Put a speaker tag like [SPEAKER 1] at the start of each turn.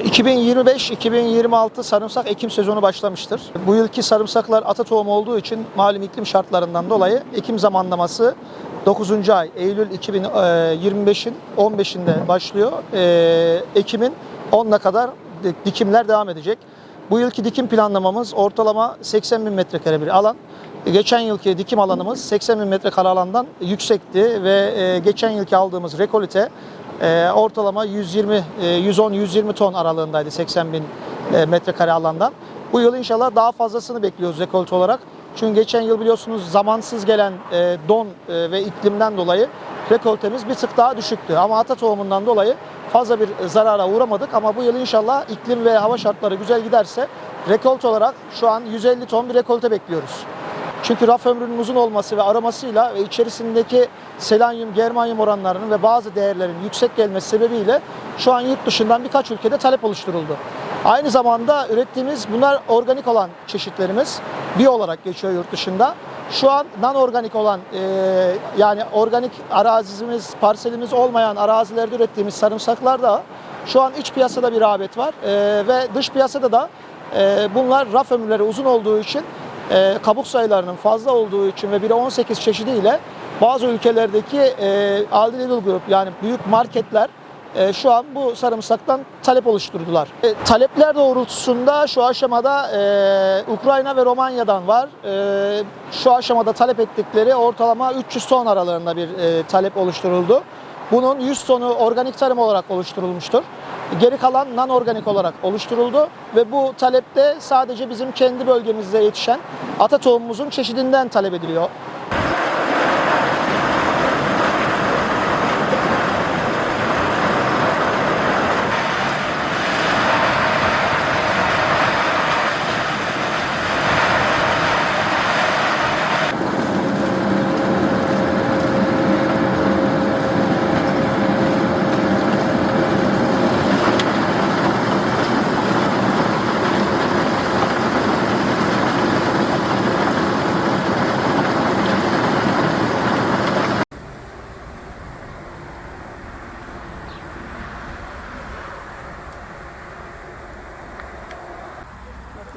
[SPEAKER 1] ...2025-2026 sarımsak ekim sezonu başlamıştır. Bu yılki sarımsaklar ata tohumu olduğu için malum iklim şartlarından dolayı ekim zamanlaması 9. ay Eylül 2025'in 15'inde başlıyor. Ee, Ekim'in 10'una kadar dikimler devam edecek. Bu yılki dikim planlamamız ortalama 80 bin metrekare bir alan. Geçen yılki dikim alanımız 80 bin metrekare alandan yüksekti ve e, geçen yılki aldığımız rekolite e, ortalama 120, e, 110-120 ton aralığındaydı 80 bin e, metrekare alandan. Bu yıl inşallah daha fazlasını bekliyoruz rekolte olarak. Çünkü geçen yıl biliyorsunuz zamansız gelen e, don e, ve iklimden dolayı rekoltemiz bir tık daha düşüktü. Ama ata tohumundan dolayı fazla bir zarara uğramadık ama bu yıl inşallah iklim ve hava şartları güzel giderse rekolte olarak şu an 150 ton bir rekolte bekliyoruz. Çünkü raf ömrünün uzun olması ve aromasıyla ve içerisindeki selanyum, germanyum oranlarının ve bazı değerlerin yüksek gelmesi sebebiyle şu an yurt dışından birkaç ülkede talep oluşturuldu. Aynı zamanda ürettiğimiz bunlar organik olan çeşitlerimiz biyo olarak geçiyor yurt dışında. Şu an non organik olan e, yani organik arazimiz, parselimiz olmayan arazilerde ürettiğimiz sarımsaklar da şu an iç piyasada bir rağbet var E, ve dış piyasada da e, bunlar raf ömürleri uzun olduğu için e, kabuk sayılarının fazla olduğu için ve 1'e 18 çeşidiyle bazı ülkelerdeki e, Aldi Lidl Group yani büyük marketler e, şu an bu sarımsaktan talep oluşturdular. E, talepler doğrultusunda şu aşamada e, Ukrayna ve Romanya'dan var. Şu aşamada talep ettikleri ortalama 300 ton aralığında bir talep oluşturuldu. Bunun 100 tonu organik tarım olarak oluşturulmuştur. Geri kalan non organik olarak oluşturuldu ve bu talepte sadece bizim kendi bölgemizde yetişen ata tohumumuzun çeşidinden talep ediliyor.